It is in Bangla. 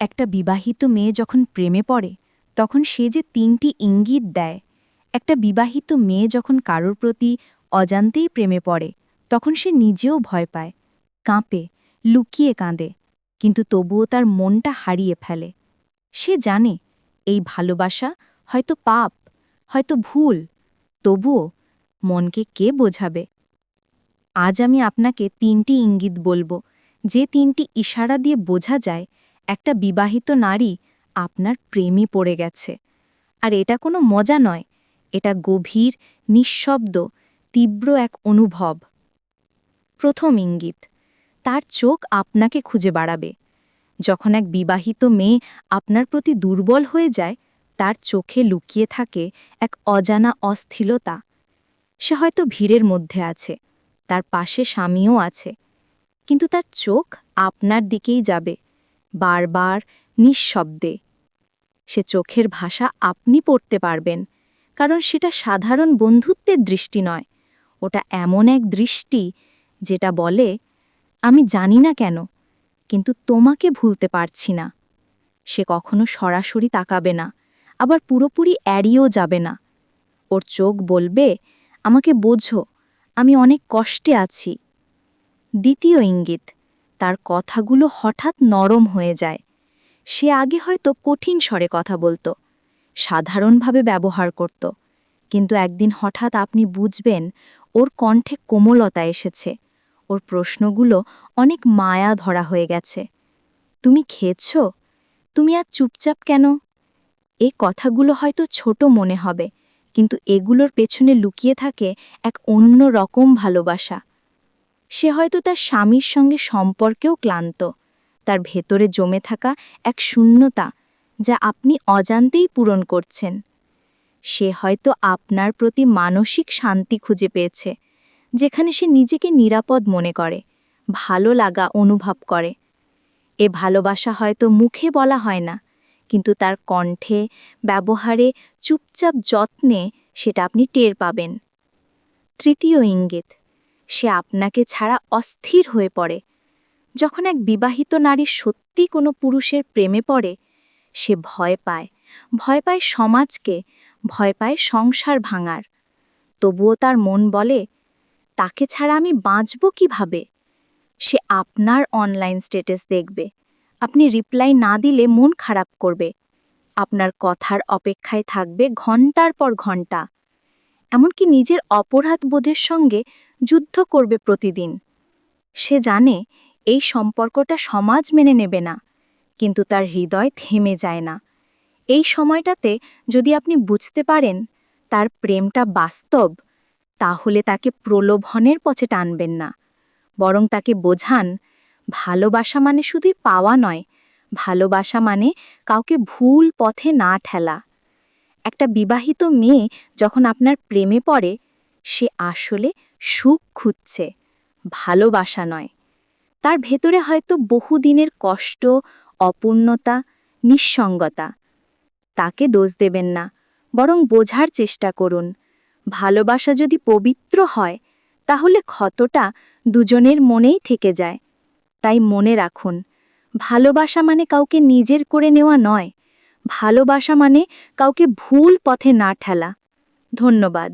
একটা বিবাহিত মেয়ে যখন প্রেমে পড়ে, তখন সে যে তিনটি ইঙ্গিত দেয়। একটা বিবাহিত মেয়ে যখন কারোর প্রতি অজান্তেই প্রেমে পড়ে, তখন সে নিজেও ভয় পায়, কাঁপে, লুকিয়ে কাঁদে, কিন্তু তবুও তার মনটা হারিয়ে ফেলে। সে জানে, এই ভালোবাসা হয়তো পাপ, হয়তো ভুল, তবুও মনকে কে বোঝাবে? আজ আমি আপনাকে তিনটি ইঙ্গিত বলব, যে তিনটি ইশারা দিয়ে বোঝা যায় একটা বিবাহিত নারী আপনার প্রেমে পড়ে গেছে। আর এটা কোনো মজা নয়, এটা গভীর, নিঃশব্দ, তীব্র এক অনুভব। প্রথম ইঙ্গিত, তার চোখ আপনাকে খুঁজে বাড়াবে। যখন এক বিবাহিত মেয়ে আপনার প্রতি দুর্বল হয়ে যায়, তার চোখে লুকিয়ে থাকে এক অজানা অস্থিরতা সে হয়তো ভিড়ের মধ্যে আছে, তার পাশে স্বামীও আছে, কিন্তু তার চোখ আপনার দিকেই যাবে। বারবার নিঃশব্দে। সে চোখের ভাষা আপনি পড়তে পারবেন, কারণ সেটা সাধারণ বন্ধুত্বের দৃষ্টি নয়। ওটা এমন এক দৃষ্টি যেটা বলে, আমি জানি না কেন, কিন্তু তোমাকে ভুলতে পারছি না। সে কখনো সরাসরি তাকাবে না, আবার পুরোপুরি এড়িয়েও যাবে না। ওর চোখ বলবে, আমাকে বোঝো, আমি অনেক কষ্টে আছি। দ্বিতীয় ইঙ্গিত তার কথাগুলো হঠাৎ নরম হয়ে যায়। সে আগে হয়তো কঠিন স্বরে কথা বলতো, সাধারণভাবে ব্যবহার করত, কিন্তু একদিন হঠাৎ আপনি বুঝবেন ওর কণ্ঠে কোমলতা এসেছে, ওর প্রশ্নগুলো অনেক মায়া ধরা হয়ে গেছে। তুমি খেয়েছ? তুমি আর চুপচাপ কেন? এই কথাগুলো হয়তো ছোট মনে হবে, কিন্তু এগুলোর পেছনে লুকিয়ে থাকে এক অন্য রকম ভালোবাসা। সে হয়তো তার স্বামীর সঙ্গে সম্পর্কেও ক্লান্ত। তার ভেতরে জমে থাকা এক শূন্যতা যা আপনি অজান্তেই পূরণ করছেন। সে হয়তো আপনার প্রতি মানসিক শান্তি খুঁজে পেয়েছে, যেখানে সে নিজেকে নিরাপদ মনে করে, ভালো লাগা অনুভব করে। এ ভালোবাসা হয়তো মুখে বলা হয় না, কিন্তু তার কণ্ঠে, ব্যবহারে চুপচাপ যত্নে সেটা আপনি টের পাবেন। তৃতীয় ইঙ্গিত সে আপনাকে ছাড়া অস্থির হয়ে পড়ে। যখন এক বিবাহিত নারী সত্যি কোনো পুরুষের প্রেমে পড়ে, সে ভয় পায়। ভয় পায় সমাজকে, ভয় পায় সংসার ভাঙার। তবুও তার মন বলে, তাকে ছাড়া আমি বাঁচব কীভাবে? সে আপনার অনলাইন স্ট্যাটাস দেখবে। আপনি রিপ্লাই না দিলে মন খারাপ করবে। আপনার কথার অপেক্ষায় থাকবে ঘণ্টার পর ঘণ্টা। এমনকি নিজের অপরাধ বোধের সঙ্গে যুদ্ধ করবে প্রতিদিন। সে জানে এই সম্পর্কটা সমাজ মেনে নেবে না, কিন্তু তার হৃদয় থেমে যায় না। এই সময়টাতে যদি আপনি বুঝতে পারেন তার প্রেমটা বাস্তব, তাহলে তাকে প্রলোভনের পথে টানবেন না। বরং তাকে বোঝান, ভালোবাসা মানে শুধুই পাওয়া নয়, ভালোবাসা মানে কাউকে ভুল পথে না ঠেলা। একটা বিবাহিত মেয়ে যখন আপনার প্রেমে পড়ে, সে আসলে সুখ খুঁজছে, ভালোবাসা নয়। তার ভেতরে হয়তো বহুদিনের কষ্ট, অপূর্ণতা, নিঃসঙ্গতা। তাকে দোষ দেবেন না, বরং বোঝার চেষ্টা করুন। ভালোবাসা যদি পবিত্র হয়, তাহলে ক্ষতটা দুজনের মনেই থেকে যায়। তাই মনে রাখুন, ভালোবাসা মানে কাউকে নিজের করে নেওয়া নয়। ভালোবাসা মানে কাউকে ভুল পথে না ঠেলা। ধন্যবাদ।